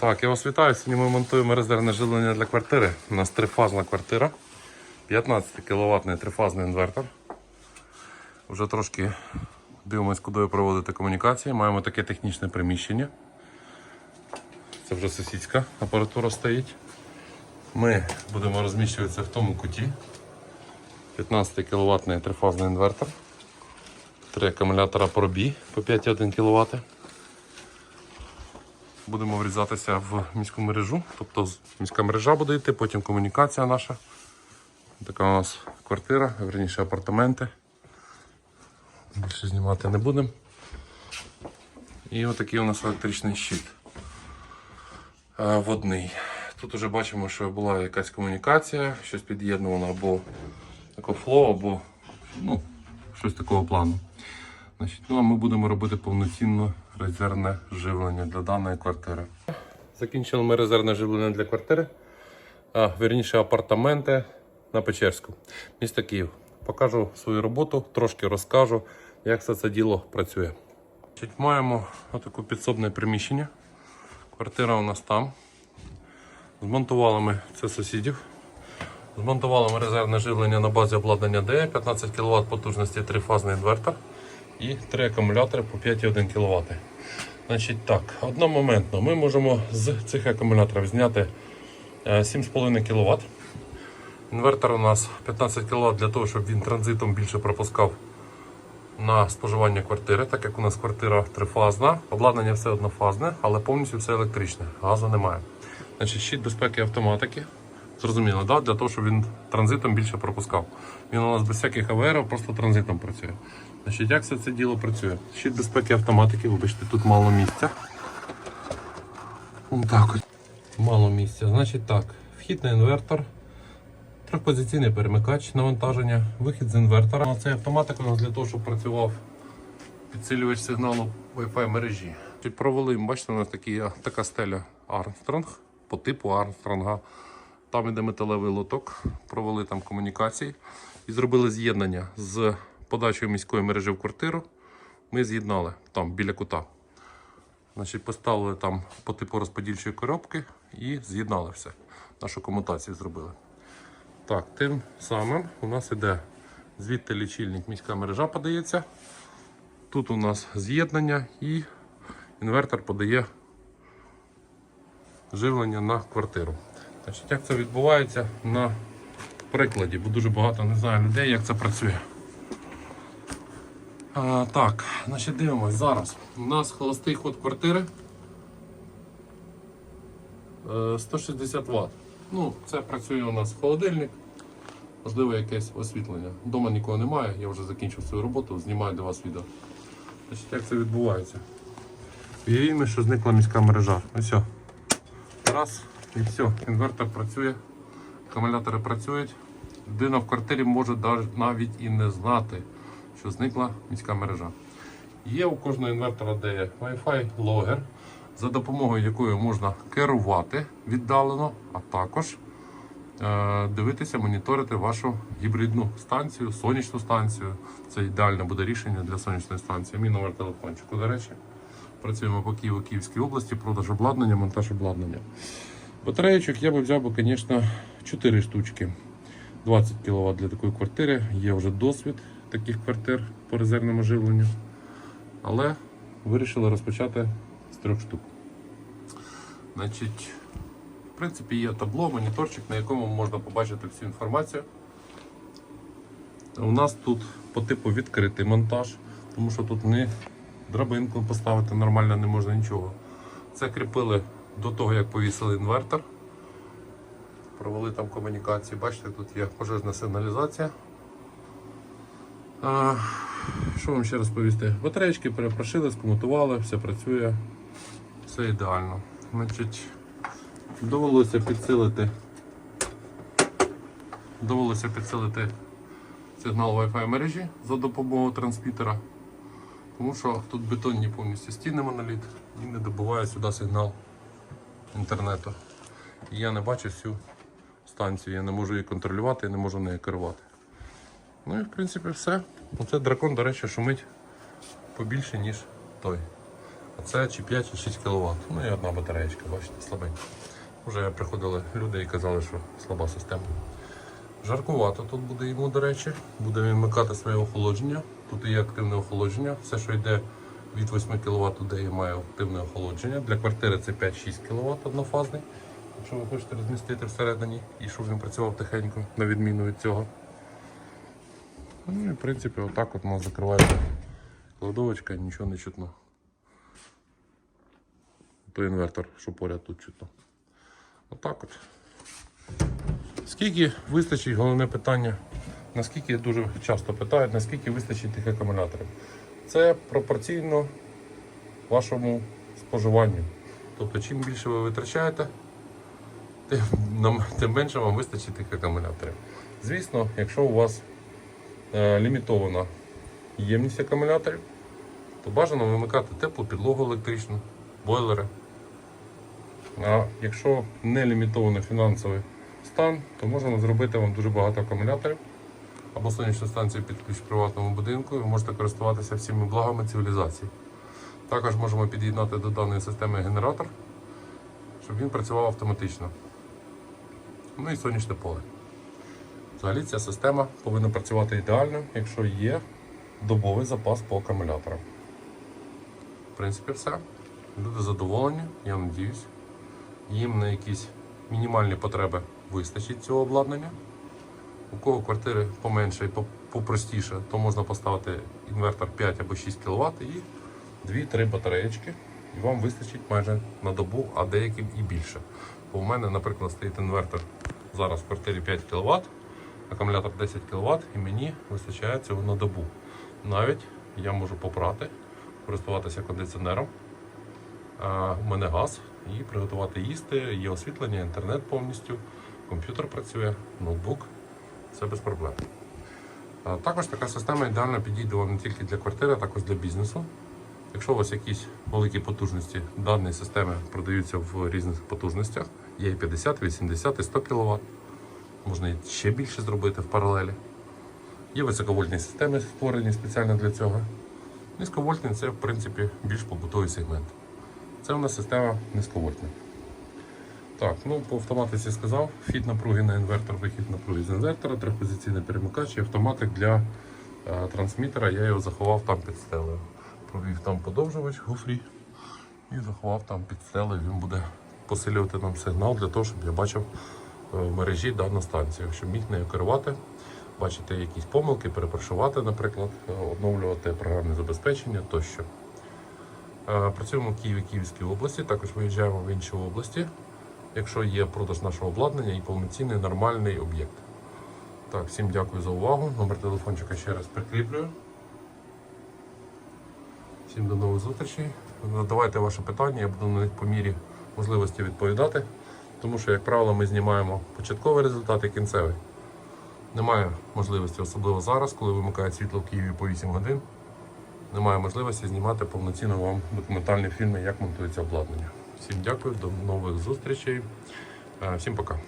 Так, я вас вітаю. Сьогодні ми монтуємо резервне живлення для квартири. У нас трифазна квартира. 15 кВт трифазний інвертор. Вже трошки дивимось, куди проводити комунікації. Маємо таке технічне приміщення. Це вже сусідська апаратура стоїть. Ми будемо розміщуватися в тому куті. 15 кВт трифазний інвертор. Три акумулятора пробій по 5,1 кВт будемо врізатися в міську мережу. Тобто міська мережа буде йти, потім комунікація наша. Така у нас квартира, верніше апартаменти. Більше знімати не будемо. І отакий у нас електричний щит. Е, Водний. Тут вже бачимо, що була якась комунікація, щось під'єднувано або екофло, або ну, щось такого плану. Значить, ну а ми будемо робити повноцінно резервне живлення для даної квартири. Закінчили ми резервне живлення для квартири, а вірніше апартаменти на Печерську, місто Київ. Покажу свою роботу, трошки розкажу, як все це діло працює. Значить, маємо отаке підсобне приміщення. Квартира у нас там. Змонтували ми це сусідів. Змонтували ми резервне живлення на базі обладнання DE, 15 кВт потужності трифазний інвертор і три акумулятори по 5,1 кВт. Значить так, одномоментно ми можемо з цих акумуляторів зняти е, 7,5 кВт. Інвертор у нас 15 кВт для того, щоб він транзитом більше пропускав на споживання квартири, так як у нас квартира трифазна, обладнання все однофазне, але повністю все електричне, газу немає. Значить, щит безпеки автоматики. Зрозуміло, да? для того, щоб він транзитом більше пропускав. Він у нас без всяких АВР, просто транзитом працює. Значить, як все це діло працює? Щит безпеки автоматики, вибачте, тут мало місця. Ось так от. Мало місця. Значить так, вхід на інвертор, трьохпозиційний перемикач навантаження, вихід з інвертора. Цей автоматик у нас для того, щоб працював підсилювач сигналу Wi-Fi мережі. Провели, бачите, у нас такі, така стеля Armstrong по типу Армстронга. Там іде металевий лоток, провели там комунікації і зробили з'єднання з подачею міської мережі в квартиру. Ми з'єднали там біля кута. Значить, поставили там по типу розподільчої коробки і з'єднали все. Нашу комутацію зробили. Так, тим самим у нас іде звідти лічильник, міська мережа подається. Тут у нас з'єднання і інвертор подає живлення на квартиру. Значить, як це відбувається на прикладі, бо дуже багато не знаю людей, як це працює. А, так, значить дивимось зараз. У нас холостий ход квартири е, 160 Вт. Ну, це працює у нас холодильник, можливо, якесь освітлення. Дома нікого немає, я вже закінчив свою роботу, знімаю для вас відео. Значить, як це відбувається? Уявімо, що зникла міська мережа. Ось все. Раз і все. Інвертор працює, акумулятори працюють. Людина в квартирі може навіть і не знати, що зникла міська мережа. Є у кожного інвертора, де є Wi-Fi логер, за допомогою якої можна керувати віддалено, а також е, дивитися, моніторити вашу гібридну станцію, сонячну станцію. Це ідеальне буде рішення для сонячної станції. Мій номер телефончику, до речі. Працюємо по Києву, Київській області, продаж обладнання, монтаж обладнання. Батареєчок я би взяв звісно, 4 штучки. 20 кВт для такої квартири. Є вже досвід таких квартир по резервному живленню. Але вирішили розпочати з трьох штук. Значить, в принципі, є табло, моніторчик, на якому можна побачити всю інформацію. У нас тут по типу відкритий монтаж, тому що тут не драбинку поставити нормально не можна нічого. Це кріпили до того, як повісили інвертор. Провели там комунікації. Бачите, тут є пожежна сигналізація. А, що вам ще розповісти? Батареєчки перепрошили, скомутували, все працює, все ідеально. Значить, довелося підсилити. Довелося підсилити сигнал Wi-Fi мережі за допомогою трансмітера. Тому що тут бетонні повністю стіни моноліт і не добуває сюди сигнал інтернету. І я не бачу всю станцію, я не можу її контролювати, я не можу нею керувати. Ну і в принципі все. Оце дракон, до речі, шумить побільше, ніж той. А це чи 5, чи 6 кВт. Ну і одна батареєчка, бачите, слабенька. Вже приходили люди і казали, що слаба система. Жаркувато тут буде йому, до речі. Буде він вмикати своє охолодження. Тут є активне охолодження. Все, що йде від 8 кВт, туди і має активне охолодження. Для квартири це 5-6 кВт однофазний. Якщо ви хочете розмістити всередині і щоб він працював тихенько, на відміну від цього. Ну і в принципі отак от у нас закривається кладовочка і нічого не чутно. То інвертор, що поряд тут чутно. Отак от. Скільки вистачить, головне питання, наскільки дуже часто питають, наскільки вистачить тих акумуляторів. Це пропорційно вашому споживанню. Тобто, чим більше ви витрачаєте, тим, менше вам вистачить тих акумуляторів. Звісно, якщо у вас е, лімітована ємність акумуляторів, то бажано вимикати теплу підлогу електричну, бойлери. А якщо не лімітований фінансовий стан, то можемо зробити вам дуже багато акумуляторів або сонячну станцію під ключ в приватному будинку, і ви можете користуватися всіми благами цивілізації. Також можемо під'єднати до даної системи генератор, щоб він працював автоматично. Ну і сонячне поле. Взагалі ця система повинна працювати ідеально, якщо є добовий запас по акумуляторам. В принципі, все. Люди задоволені, я надіюсь. Їм на якісь мінімальні потреби вистачить цього обладнання. У кого квартири поменше і попростіше, то можна поставити інвертор 5 або 6 кВт і 2-3 батареєчки. І вам вистачить майже на добу, а деяким і більше. Бо у мене, наприклад, стоїть інвертор зараз в квартирі 5 кВт, акумулятор 10 кВт, і мені вистачає цього на добу. Навіть я можу попрати, користуватися кондиціонером. А, у мене газ і приготувати їсти, є освітлення, інтернет повністю, комп'ютер працює, ноутбук, все без проблем. Також така система ідеально підійде вам не тільки для квартири, а також для бізнесу. Якщо у вас якісь великі потужності, дані системи продаються в різних потужностях, є і 50, 80 і 100 кВт. Можна ще більше зробити в паралелі. Є високовольтні системи, створені спеціально для цього. Низьковольтні це, в принципі, більш побутовий сегмент. Це у нас система низьковольтна. Так, ну по автоматиці сказав, вхід напруги на інвертор, вихід напруги з інвертора, трьохпозиційний перемикач і автоматик для е, трансмітера. Я його заховав там під стелею. Провів там подовжувач гофрі і заховав там під стелею. Він буде посилювати нам сигнал для того, щоб я бачив е, в мережі дану станцію, щоб міг нею керувати, бачити якісь помилки, перепрошувати, наприклад, е, оновлювати програмне забезпечення тощо. Е, Працюємо в Києві, Київській області, також виїжджаємо в інші області, якщо є продаж нашого обладнання і повноцінний нормальний об'єкт. Так, всім дякую за увагу. Номер телефончика ще раз прикріплюю. Всім до нових зустрічей. Задавайте ваші питання, я буду на них по мірі можливості відповідати. Тому що, як правило, ми знімаємо початковий результат і кінцевий. Немає можливості, особливо зараз, коли вимикають світло в Києві по 8 годин. Немає можливості знімати повноцінно вам документальні фільми, як монтується обладнання. Всім дякую, до нових зустрічей. Е, Всім пока.